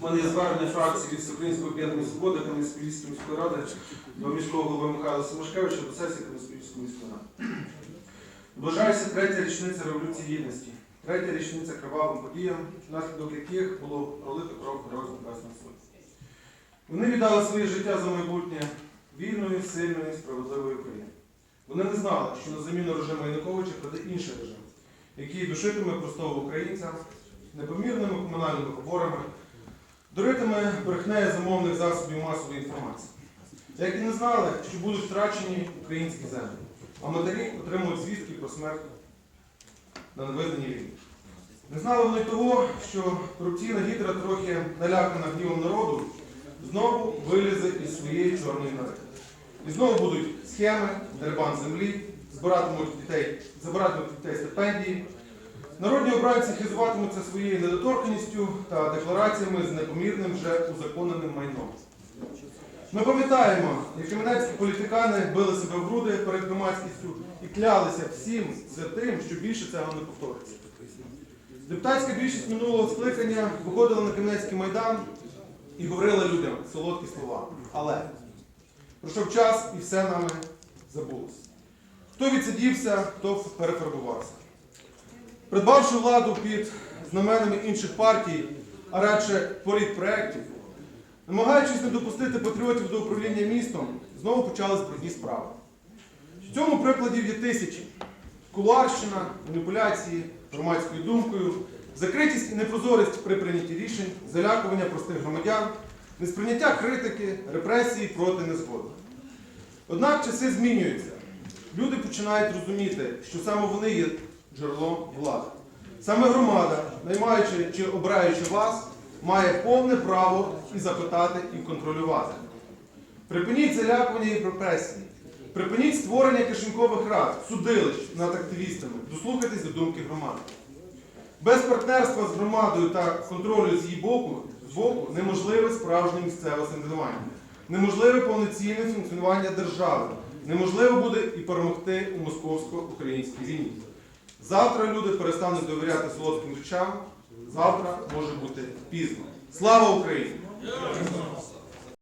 У мене є звернення фракції від Всеукраїнської об'єднаної свободи Кам'янської міської ради до міського голови Михайла Симошкевича до сесії Кам'янської міської ради. Вважається третя річниця Революції Гідності, третя річниця кривавим подіям, внаслідок яких було пролито кров героїв Небесного Суду. Вони віддали своє життя за майбутнє вільної, сильної, справедливої України. Вони не знали, що на заміну режиму Януковича прийде інший режим, який душитиме простого українця непомірними комунальними поборами, дуритиме брехнею замовних засобів масової інформації. Як і не знали, що будуть втрачені українські землі, а матері отримують звістки про смерть на невизнаній війні. Не знали вони того, що корупційна гідра, трохи налякана гнівом народу, знову вилізе із своєї чорної нори. І знову будуть схеми, дербан землі, збиратимуть дітей, забиратимуть дітей стипендії. Народні обранці хизуватимуться своєю недоторканістю та деклараціями з непомірним вже узаконеним майном. Ми пам'ятаємо, як кам'янецькі політикани били себе в груди перед громадськістю і клялися всім святим, що більше цього не повториться. Депутатська більшість минулого скликання виходила на Кам'янецький майдан і говорила людям солодкі слова. Але пройшов час і все нами забулося. Хто відсидівся, хто перефарбувався. Придбавши владу під знаменами інших партій, а радше політпроєктів, намагаючись не допустити патріотів до управління містом, знову почались брудні справи. В цьому прикладів є тисячі. Кулуарщина, маніпуляції, громадською думкою, закритість і непрозорість при прийнятті рішень, залякування простих громадян, несприйняття критики, репресії проти незгоди. Однак часи змінюються. Люди починають розуміти, що саме вони є джерелом влади. Саме громада, наймаючи чи обираючи вас, має повне право і запитати, і контролювати. Припиніть залякування і репресії. Припиніть створення кишенькових рад, судилищ над активістами. Дослухайтесь до думки громади. Без партнерства з громадою та контролю з її боку, з боку неможливе справжнє місцеве самоврядування, неможливе повноцінне функціонування держави, неможливо буде і перемогти у московсько-українській війні. Завтра люди перестануть довіряти солодким речам, завтра може бути пізно. Слава Україні!